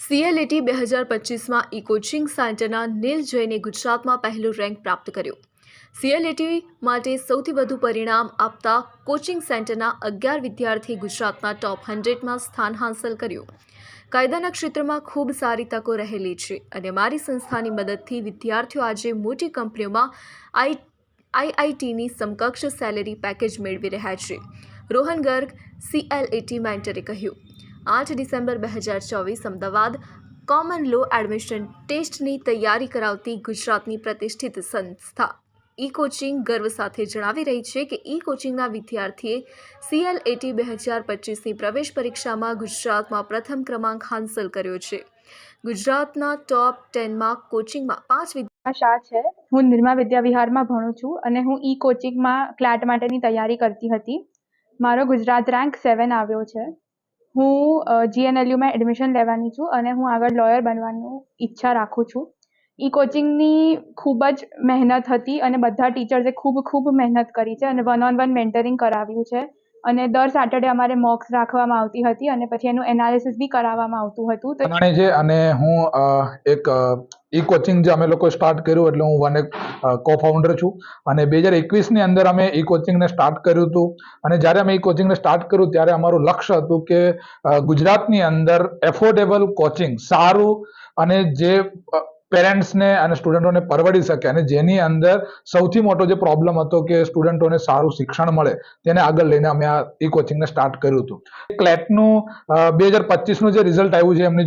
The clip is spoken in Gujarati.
સીએલએટી બે હજાર પચીસમાં ઈ કોચિંગ સેન્ટરના નીલ જૈને ગુજરાતમાં પહેલું રેન્ક પ્રાપ્ત કર્યો. સીએલએટી માટે સૌથી વધુ પરિણામ આપતા કોચિંગ સેન્ટરના અગિયાર વિદ્યાર્થી ગુજરાતના ટોપ હંડ્રેડમાં સ્થાન હાંસલ કર્યું. કાયદાના ક્ષેત્રમાં ખૂબ સારી તકો રહેલી છે અને મારી સંસ્થાની મદદથી વિદ્યાર્થીઓ આજે મોટી કંપનીઓમાં આઈ, આઈઆઈટીની સમકક્ષ સેલેરી પેકેજ મેળવી રહ્યા છે. રોહન ગર્ગ, સીએલએટી મેન્ટરે કહ્યું. આઠ ડિસેમ્બર બે હજાર ચોવીસ અમદાવાદ કોમન લો એડમિશન ટેસ્ટની તૈયારી કરાવતી ગુજરાતની પ્રતિષ્ઠિત સંસ્થા. ઈ કોચિંગ ગર્વ સાથે જણાવી રહી છે કે ઈ કોચિંગના વિદ્યાર્થીએ સીએલએટી બે હજાર પચીસની પ્રવેશ પરીક્ષામાં ગુજરાતમાં પ્રથમ ક્રમાંક હાંસલ કર્યો છે. ગુજરાતના ટોપ ટેનમાં કોચિંગમાં પાંચ વિદ્યા શાહ છે. હું નિર્મા વિદ્યા વિહારમાં ભણું છું અને હું ઈ કોચિંગમાં ક્લાટ માટેની તૈયારી કરતી હતી. મારો ગુજરાત રેન્ક સેવન આવ્યો છે. હું જીએનએલયુમાં એડમિશન લેવાની છું અને હું આગળ લોયર બનવાનું ઈચ્છા રાખું છું. ઈ કોચિંગની ખૂબ જ મહેનત હતી અને બધા ટીચર્સે ખૂબ ખૂબ મહેનત કરી છે અને વન ઓન વન મેન્ટરિંગ કરાવ્યું છે. અને દર સેટરડે અમારે મોક્સ રાખવામાં આવતી હતી અને પછી એનું એનાલિસિસ બી કરાવવામાં આવતું હતું. પ્રમાણે છે અને હું એક ઈ કોચિંગ જે અમે લોકો સ્ટાર્ટ કર્યું એટલે હું વન કો ફાઉન્ડર છું. અને બે હજાર એકવીસની અંદર અમે ઈ કોચિંગને સ્ટાર્ટ કર્યું હતું. અને જ્યારે અમે ઈ કોચિંગને સ્ટાર્ટ કર્યું ત્યારે અમારું લક્ષ્ય હતું કે ગુજરાતની અંદર એફોર્ડેબલ કોચિંગ સારું અને જે પેરેન્ટ્સને અને સ્ટુડન્ટોને પરવડી શકે અને જેની અંદર સૌથી મોટો જે પ્રોબ્લેમ હતો કે સ્ટુડન્ટોને સારું શિક્ષણ મળે, તેને આગળ લઈને અમે આ ઈ કોચિંગને સ્ટાર્ટ કર્યું હતું. ક્લેટનું બે હજાર પચીસનું જે રિઝલ્ટ આવ્યું છે એમની જો